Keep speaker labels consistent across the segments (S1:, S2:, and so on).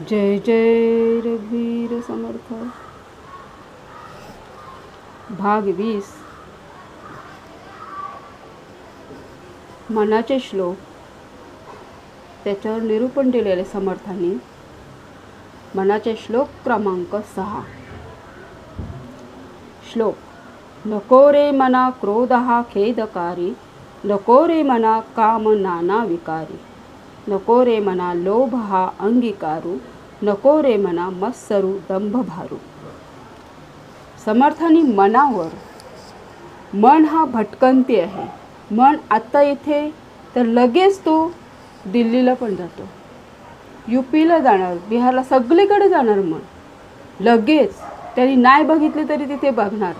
S1: जय जय रघुवीर समर्थ। भाग वीस. मनाचे श्लोक. त्याच्यावर निरूपण दिलेले समर्थांनी मनाचे श्लोक क्रमांक सहा. श्लोक. नको रे मना क्रोध हा खेदकारी नको रे मना काम नाना विकारी. नको रे मना लोभ हा अंगीकारू नको रे मना मत्सरू दंभ भारू समर्थानी मनावर मन हा भटकंती आहे. मन आत्ता इथे तर लगेच तो दिल्लीला पण जातो. यू पीला जाणार बिहारला सगळीकडे जाणार मन. लगेच त्यांनी नाही बघितले तरी तिथे बघणार.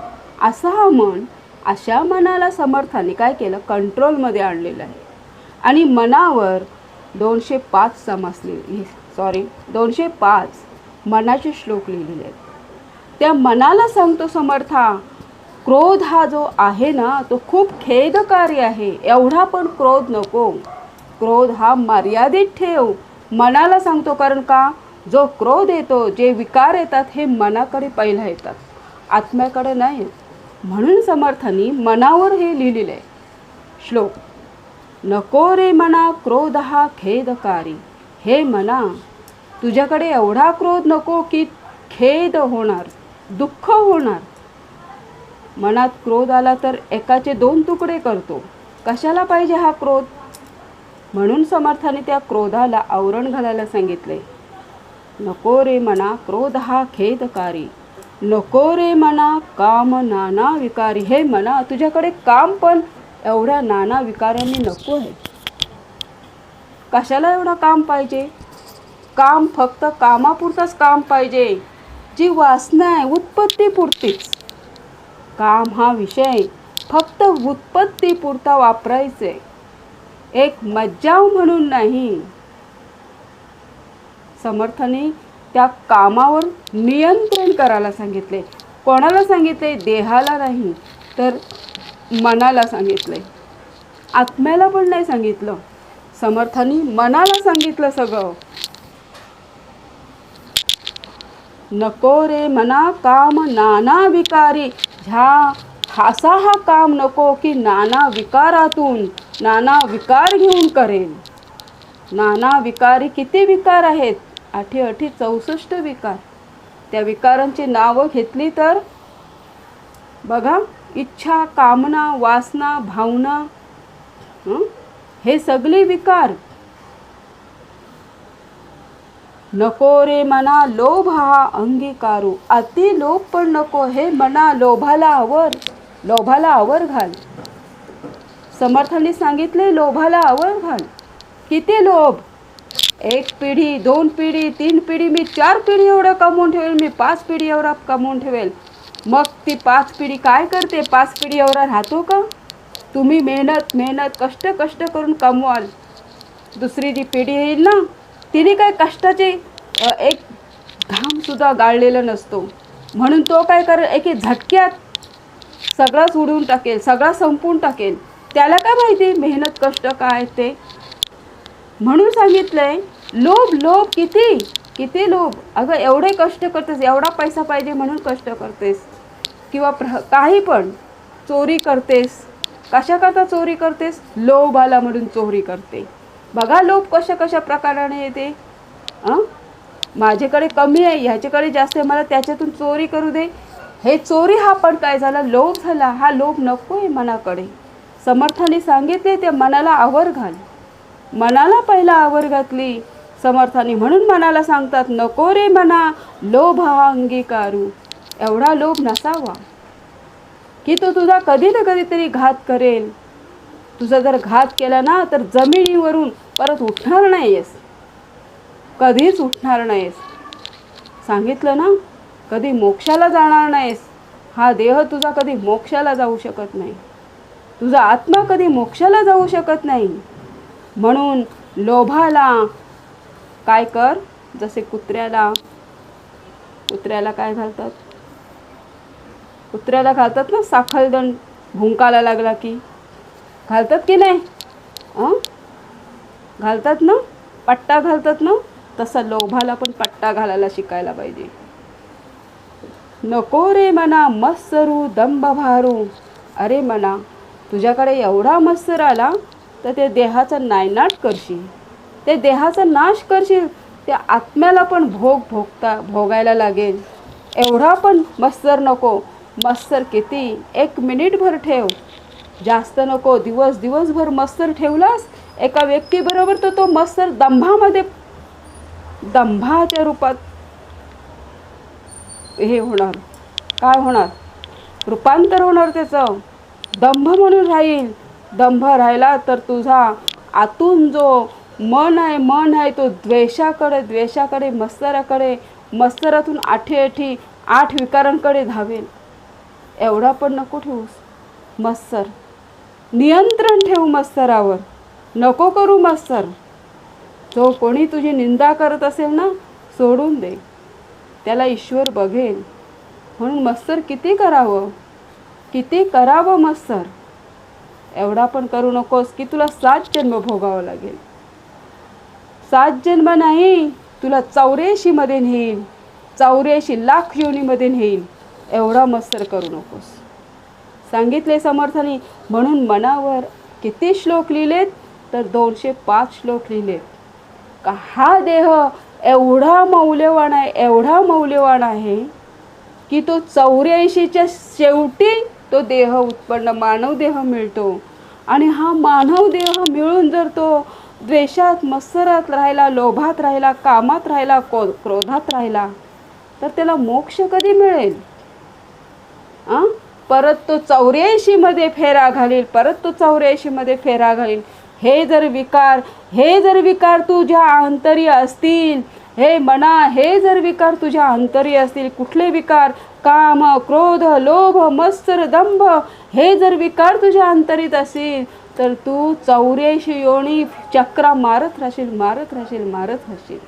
S1: असा हा मन अशा मनाला समर्थाने काय केलं? कंट्रोलमध्ये आणलेलं आहे. आणि मनावर दोनशे पाच समजले सॉरी दोनशे पाच मनाचे श्लोक लिहिलेले. आहेत त्या मनाला सांगतो समर्था क्रोध हा जो आहे ना तो खूप खेदकारी आहे. एवढा पण क्रोध नको. क्रोध हा मर्यादित ठेव. मनाला सांगतो कारण का? जो क्रोध येतो जे विकार येतात हे मनाकडे पहिला येतात. आत्म्याकडे नाही. म्हणून समर्थांनी मनावर हे लिहिलेलं. आहे श्लोक नको रे मना क्रोध हा खेदकारी. हे मना तुझ्याकडे एवढा क्रोध नको की खेद होणार दुःख होणार. मनात क्रोध आला तर एकाचे दोन तुकडे करतो. कशाला पाहिजे हा क्रोध? म्हणून समर्थाने त्या क्रोधाला आवरण घालायला सांगितले. नको रे मना क्रोध हा खेदकारी. नको रे मना काम नाना विकारी. हे मना तुझ्याकडे काम पण एवढ्या नाना विकारांनी नको आहे. कशाला एवढं काम पाहिजे? काम फक्त कामापुरतंच काम पाहिजे. जी वासना आहे उत्पत्तीपुरतीच. काम हा विषय फक्त उत्पत्तीपुरता वापरायचे एक मज्जाव म्हणून नाही. समर्थाने त्या कामावर नियंत्रण करायला सांगितले. कोणाला सांगितले? देहाला नाही. तर मनाला सांगितले आत्म्याला पण नाही सांगितलं. समर्थांनी मनाला सांगितलं सगळं. नको रे मना काम नाना विकारी. ह्या असा हा काम नको की नाना विकारातून नाना विकार घेऊन करेल नाना विकारी किती विकार आहेत? आठी अठी चौसष्ट विकार. त्या विकारांची नावं घेतली तर बघा. इच्छा कामना वासना भावना हे? सगळे विकार. नको रे मना लोभ हा अंगीकारू. अति लोभ पण नको हे मना लोभाला आवर लोभाला आवर घाल. समर्थांनी सांगितले लोभाला आवर घाल. किती लोभ? एक पिढी दोन पिढी तीन पिढी मी चार पिढी एवढं कमवून ठेवेल मी पाच पिढी एवढा कमवून ठेवेल. मग ती पाच पिढी काय करते? पाच पिढी एवढा राहतो का? तुम्ही मेहनत मेहनत कष्ट कष्ट करून कमवाल. दुसरी जी पिढी येईल ना तिने काय कष्टाचे एक घामसुद्धा गाळलेलं नसतो. म्हणून तो काय करेल? एके झटक्यात सगळंच उडवून टाकेल सगळा संपून टाकेल. त्याला काय माहिती? मेहनत कष्ट काय ते? म्हणून सांगितलंय लोभ लोभ किती? किती लोभ? अगं एवढे कष्ट करतेस एवढा पैसा पाहिजे म्हणून कष्ट करतेस. किंवा प्र काही पण चोरी करतेस कशाकरता चोरी करतेस? लोभ आला म्हणून चोरी करते. बघा लोभ कशा कशा प्रकाराने येते. हां माझ्याकडे कमी आहे ह्याच्याकडे जास्त आहे मला त्याच्यातून चोरी करू दे. हे चोरी हा पण काय झाला? लोभ झाला. हा लोभ नको आहे मनाकडे. समर्थाने सांगितले ते मनाला आवर घाल. मनाला पहिला आवर घातली. समर्थाने म्हणून मनाला सांगतात नको रे मना लोभ हा अंगीकारू. एवढा लोभ नसावा. की तो तुझा कधी ना कधीतरी घात करेल. तुझा जर घात केला ना तर जमिनीवरून परत उठणार नाहीयेस. कधीच उठणार नाहीस सांगितलं ना कधी मोक्षाला जाणार नाहीस. हा देह तुझा कधी मोक्षाला जाऊ शकत नाही. तुझा आत्मा कधी मोक्षाला जाऊ शकत नाही. म्हणून लोभाला काय कर जसे कुत्र्याला. कुत्र्याला काय घालतात? कुत्र्याला घालतात ना साखळदंड भुंकाला लागला की. घालतात की नाही? अं? घालतात ना? पट्टा घालतात ना? तसा लोभाला पण पट्टा घालायला शिकायला पाहिजे. नको रे मना मत्सरू दंभ भारू. अरे मना तुझ्याकडे एवढा मत्सर आला तर ते देहाचा नायनाट करशील. ते देहाचा नाश करशील त्या आत्म्याला पण भोग भोगता भोगायला लागेल. एवढा पण मत्सर नको. मस्तर किती? एक मिनिटभर ठेव. जास्त नको दिवस दिवसभर मस्तर ठेवलास एका व्यक्तीबरोबर तर तो मस्तर दंभामध्ये दंभाच्या रूपात हे होणार. काय होणार? रूपांतर होणार त्याचं. दंभ म्हणून राहील. दंभ राहिला तर तुझा आतून जो मन आहे मन आहे तो द्वेषाकडे द्वेषाकडे मस्तराकडे मस्तरातून आठी आठी आठ विकारांकडे धावेल. एवढा पण नको ठेवूस. मत्सर. नियंत्रण ठेवू मत्सरावर. नको करू मत्सर. जो कोणी तुझी निंदा करत असेल ना सोडून दे. त्याला ईश्वर बघेल. म्हणून मत्सर किती करावं? किती करावं मत्सर? एवढा पण करू नकोस की तुला सात जन्म भोगावं लागेल. सात जन्म नाही तुला चौऱ्याऐंशीमध्ये नेईल. चौऱ्याऐंशी लाख योनीमध्ये नेईल. एवढा मत्सर करू नकोस. सांगितले समर्थाने म्हणून मनावर किती श्लोक लिहिलेत तर दोनशे पाच श्लोक लिहिलेत. का हा देह एवढा मौल्यवान आहे एवढा मौल्यवान आहे की तो चौऱ्याऐंशीच्या शेवटी तो देह उत्पन्न मानव देह मिळतो. आणि हा मानव देह मिळून जर तो द्वेषात मत्सरात राहिला लोभात राहिला कामात राहिला को क्रोधात राहिला तर त्याला मोक्ष कधी मिळेल? परत तो चौऱ्याऐंशीमध्ये फेरा घालील परत तो चौऱ्याऐंशीमध्ये फेरा घालील. हे जर विकार हे जर विकार तुझ्या अंतरी असतील हे मना हे जर विकार तुझ्या अंतरी असतील कुठले विकार? काम क्रोध लोभ मत्सर दंभ हे जर विकार तुझ्या अंतरीत असतील तर तू चौऱ्याऐंशी योणी चक्रा मारत राहशील मारत राहशील मारत राहशील.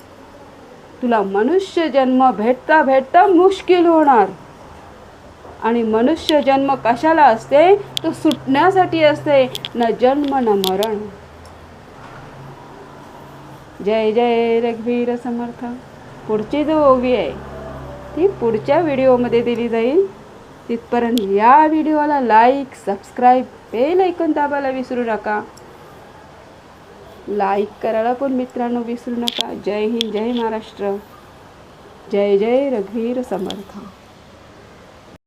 S1: तुला मनुष्य जन्म भेटता भेटता मुश्किल होणार. आणि मनुष्य जन्म कशाला असते? तो सुटण्यासाठी असते. न जन्म न मरण. जय जय रघुवीर समर्थ. पुढची जो ओवी आहे ती पुढच्या व्हिडिओमध्ये दिली जाईल. तिथपर्यंत या व्हिडिओला लाईक सबस्क्राईब बेल ऐकून दाबायला विसरू नका. लाईक करायला पण मित्रांनो विसरू नका. जय हिंद जय महाराष्ट्र. जय जय रघुवीर समर्थ.